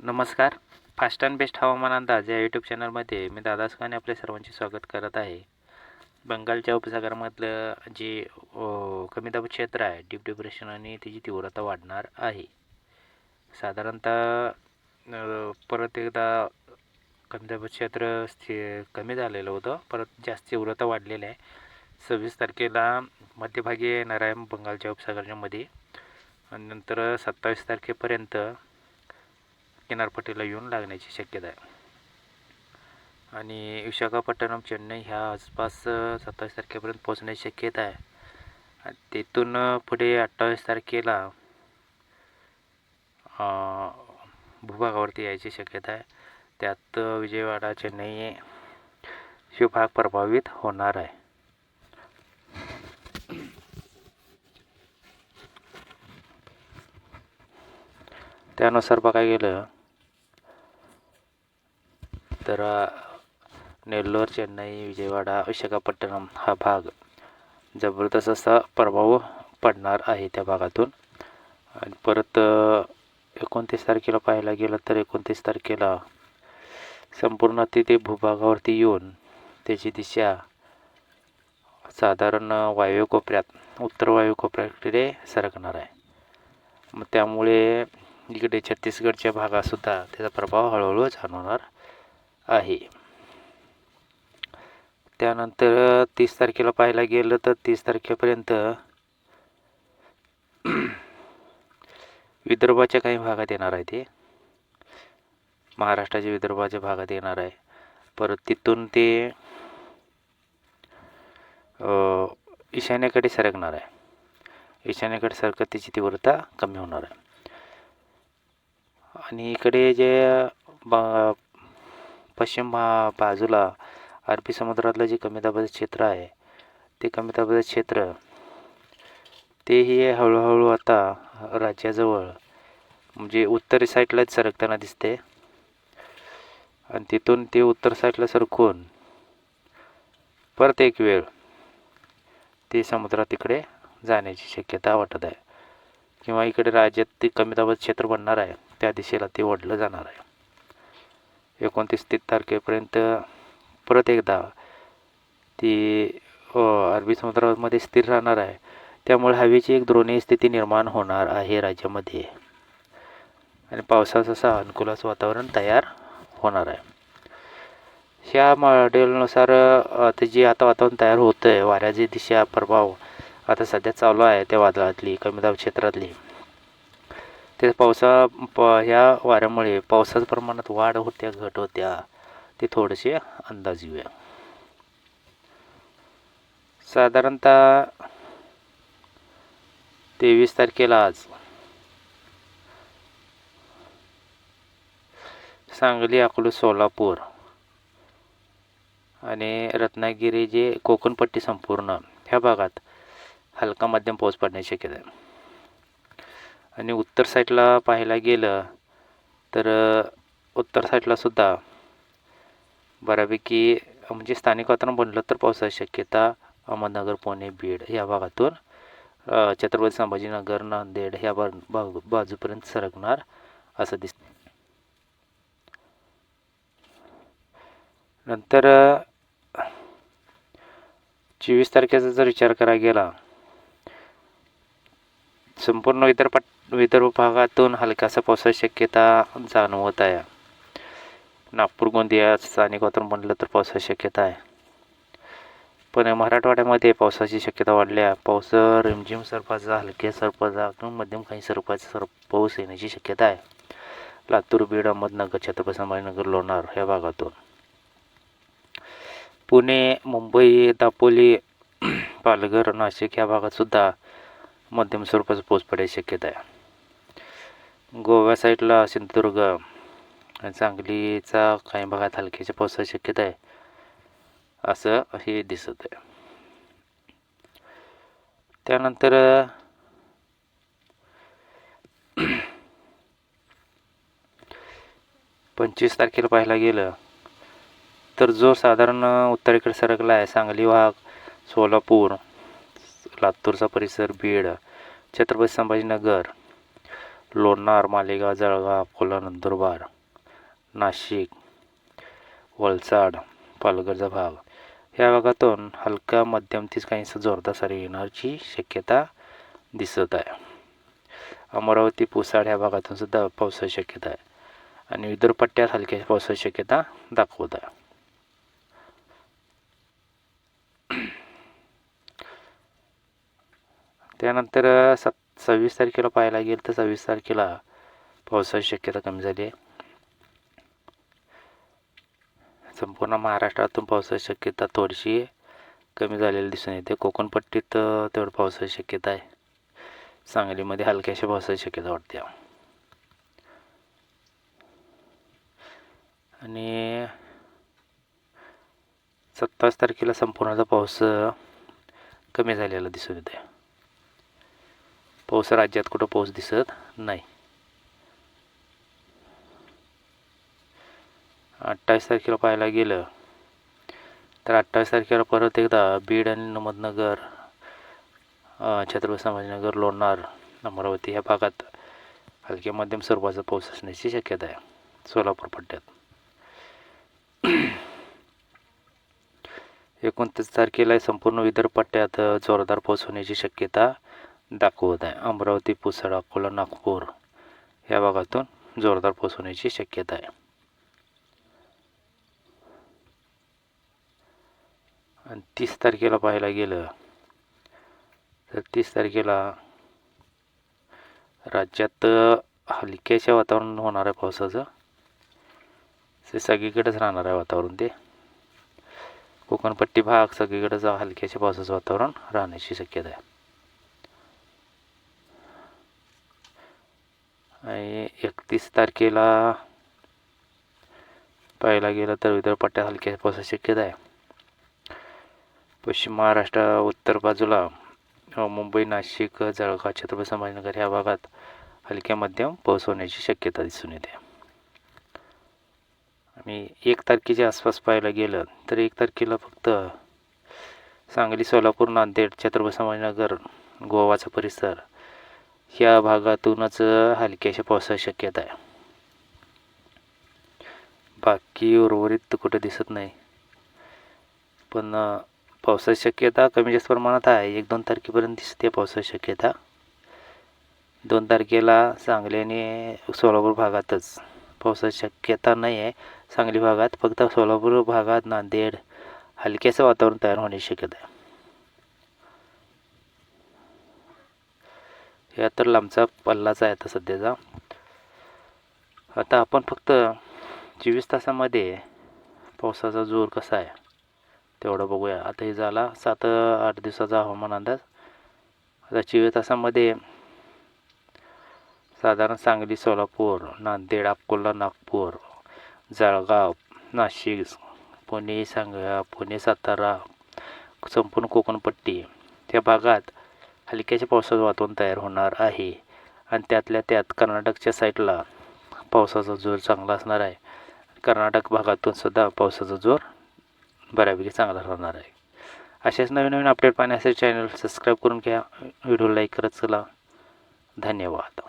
नमस्कार. Fast and best हवामान अंदाज या यूट्यूब चॅनलमध्ये मी दादा सुकाने आपले सर्वांचे स्वागत करत आहे. बंगालच्या उपसागरामधलं जे कमी दाब क्षेत्र आहे डीप डिप्रेशन आणि त्याची तीव्रता वाढणार आहे. साधारणतः परत एकदा कमी दाब क्षेत्र स्थि कमी झालेलं होतं. परत जास्त तीव्रता वाढलेली आहे. सव्वीस तारखेला मध्यभागी येणार आहे बंगालच्या उपसागरामध्ये आणि नंतर सत्तावीस तारखेपर्यंत किनारपट्टीला येऊन लागण्याची शक्यता आहे. आणि विशाखापट्टणम चेन्नई ह्या आसपास सत्तावीस तारखेपर्यंत पोहोचण्याची शक्यता आहे. आणि तिथून पुढे अठ्ठावीस तारखेला भूभागावरती यायची शक्यता आहे. त्यात विजयवाडा चेन्नई शिवभाग भाग प्रभावित होणार आहे. त्यानुसार बघायला गेलं तर नेल्लोर चेन्नई विजयवाडा विशाखापट्टणम हा भाग जबरदस्त असा प्रभाव पडणार आहे त्या भागातून. आणि परत एकोणतीस तारखेला पाहायला गेलं तर एकोणतीस तारखेला संपूर्ण तिथे भूभागावरती येऊन त्याची दिशा साधारण वायव्य कोपऱ्यात उत्तर वायव्य कोपऱ्याकडे सरकणार आहे. मग त्यामुळे इकडे छत्तीसगडच्या भागातसुद्धा त्याचा प्रभाव हळूहळू जाणवणार. आहे. त्यानंतर तीस तारखेला पाहायला गेलं तर तीस तारखेपर्यंत विदर्भाच्या काही भागात येणार आहे ते. महाराष्ट्राच्या विदर्भाच्या भागात येणार आहे. परत तिथून ते अ, ईशान्येकडे सरकणार आहे. ईशान्येकडे सरकत त्याची तीव्रता कमी होणार आहे. आणि इकडे जे बा पश्चिम बा बाजूला अरबी समुद्रातलं जे कमी दाबाचं क्षेत्र आहे ते कमी दाबाचं क्षेत्र तेही हळूहळू आता राज्याजवळ म्हणजे उत्तरी साईडलाच सरकताना दिसते. आणि तिथून ते उत्तर साईडला सरकून परत एक वेळ ते समुद्रात तिकडे जाण्याची शक्यता वाटत आहे. किंवा इकडे राज्यात ते कमी दाबाचं क्षेत्र बनणार आहे त्या दिशेला ते ओढलं जाणार आहे. एकोणतीस तीस तारखेपर्यंत परत एकदा ती अरबी समुद्रामध्ये स्थिर राहणार आहे. त्यामुळे हवेची एक द्रोणीय स्थिती निर्माण होणार आहे राज्यामध्ये. आणि पावसाचं असं अनुकूलाचं वातावरण तयार होणार आहे. ह्या मॉडेलनुसार आता जे आता वातावरण तयार होतं आहे वाऱ्याची दिशा प्रभाव आता सध्या चालू आहे त्या वादळातली कमी दाब क्षेत्रातली. ते पावसा प ह्या वाऱ्यामुळे पावसाच्या प्रमाणात वाढ होत्या घट होत्या. ते थोडेसे अंदाज येऊया साधारणतः तेवीस तारखेला आज. सांगली अकोला सोलापूर आणि रत्नागिरी जे कोकणपट्टी संपूर्ण ह्या भागात हलका मध्यम पाऊस पडण्याची शक्यता आहे. आणि उत्तर साईडला पाहायला गेलं तर उत्तर साईडला सुद्धा बऱ्यापैकी म्हणजे स्थानिक वातावरण बनलं तर पावसाची शक्यता अहमदनगर पुणे बीड या भागातून छत्रपती संभाजीनगर नांदेड ह्या बा बाजूपर्यंत सरकणार असं दिस नंतर चोवीस तारखेचा जर विचार करायला गेला संपूर्ण विदर्भ विदर्भ भागातून हलकासा पावसाची शक्यता जाणवत आहे. नागपूर गोंदिया स्थानिक वातावरण बनलं तर पावसाची शक्यता आहे. पण मराठवाड्यामध्ये पावसाची शक्यता वाढल्या. पाऊस रिमझिम स्वरूपाचा हलक्या स्वरूपाचा किंवा मध्यम काही स्वरूपाचा सर पाऊस येण्याची शक्यता आहे. लातूर बीड अहमदनगर छत्रपती संभाजीनगर लोणार ह्या भागातून. पुणे मुंबई दापोली पालघर नाशिक ह्या भागात सुद्धा मध्यम स्वरूपाचा पाऊस पडायची शक्यता आहे. गोव्या साईडला सिंधुदुर्ग सांगलीचा काही भागात हलक्याच्या पावसाची शक्यता आहे. असं हे दिसत आहे. त्यानंतर पंचवीस तारखेला पाहायला गेलं तर जो साधारण उत्तरेकडे सरकला आहे सांगली भाग सोलापूर लातूरचा परिसर बीड छत्रपती संभाजीनगर लोणार मालेगाव जळगाव अकोला नंदुरबार नाशिक वलसाड पालघरचा भाग. या भागातून हलका मध्यम तीच काहीसं जोरदार सारी येण्याची शक्यता दिसत आहे. अमरावती पुसाड ह्या भागातून सुद्धा पावसाची शक्यता आहे. आणि विदर्भ पट्ट्यात हलक्या पावसाची शक्यता दाखवत आहे. त्यानंतर सत् सव्वीस तारखेला पाहायला गेलं तर सव्वीस तारखेला पावसाची शक्यता कमी झाली आहे. संपूर्ण महाराष्ट्रातून पावसाची शक्यता थोडीशी कमी झालेली दिसून येते. कोकणपट्टीत तेवढं पावसाची शक्यता आहे. सांगलीमध्ये हलक्याशा पावसाची शक्यता वाटते. आणि सत्तावीस तारखेला संपूर्णचा पाऊस कमी झालेला दिसून येते. पाऊस राज्यात कुठं पाऊस दिसत नाही. अठ्ठावीस तारखेला पाहायला गेलं तर अठ्ठावीस तारखेला परत एकदा बीड आणि अहमदनगर छत्रपती संभाजीनगर लोणार अमरावती ह्या भागात हलक्या मध्यम स्वरूपाचा पाऊस असण्याची शक्यता आहे. सोलापूर पट्ट्यात. एकोणतीस तारखेला संपूर्ण विदर्भ पट्ट्यात जोरदार पाऊस होण्याची शक्यता दाखवत आहे. अमरावती पुसद अकोला नागपूर या भागातून जोरदार पाऊस होण्याची शक्यता आहे. आणि तीस तारखेला पाहायला गेलं तर तीस तारखेला राज्यात अ, हलक्याच्या वातावरण होणार आहे पावसाचं. ते सगळीकडेच राहणार आहे वातावरण ते. कोकणपट्टी भाग सगळीकडेच हलक्याच्या पावसाचं वातावरण राहण्याची शक्यता आहे. आणि एकतीस तारखेला पाहायला गेलं तर विदर्भपट्ट्यात हलक्या पावसाची शक्यता आहे. पश्चिम महाराष्ट्र उत्तर बाजूला मुंबई नाशिक जळगाव छत्रपती संभाजीनगर ह्या भागात हलक्या मध्यम पाऊस होण्याची शक्यता दिसून येते. आणि एक तारखेच्या आसपास पाहायला गेलं तर एक तारखेला फक्त सांगली सोलापूर नांदेड छत्रपती संभाजीनगर गोवाचा परिसर ह्या भागातूनच हलक्याशा पावसाची शक्यता आहे. बाकी उर्वरित कुठं दिसत नाही. पण पावसाची शक्यता कमी जास्त प्रमाणात आहे. एक दोन तारखेपर्यंत दिसते पावसाची शक्यता. दोन तारखेला सांगली आणि सोलापूर भागातच. पावसाची शक्यता नाही आहे सांगली भागात. फक्त सोलापूर भागात नांदेड हलक्याचं वातावरण तयार होण्याची शक्यता आहे. तर लांबचा पल्लाचा आहे आता सध्याचा. आता आपण फक्त चोवीस तासामध्ये पावसाचा जोर कसा आहे तेवढं बघूया. आता हे झाला सात आठ दिवसाचा हवामान अंदाज. आता चोवीस तासामध्ये साधारण सांगली सोलापूर नांदेड अकोला नागपूर जळगाव नाशिक पुणे सांग पुणे सातारा संपूर्ण कोकणपट्टी त्या भागात हलक्याच्या पावसाचं वातावरण तयार होणार आहे. आणि त्यातल्या त्यात कर्नाटकच्या साईडला पावसाचा जोर चांगला असणार आहे. कर्नाटक भागातून सुद्धा पावसाचा जोर बऱ्यापैकी चांगला राहणार आहे. अशाच नवीन नवीन अपडेट पाहण्यासाठी चॅनल सबस्क्राईब करून घ्या. व्हिडिओ लाईक करत चला. धन्यवाद.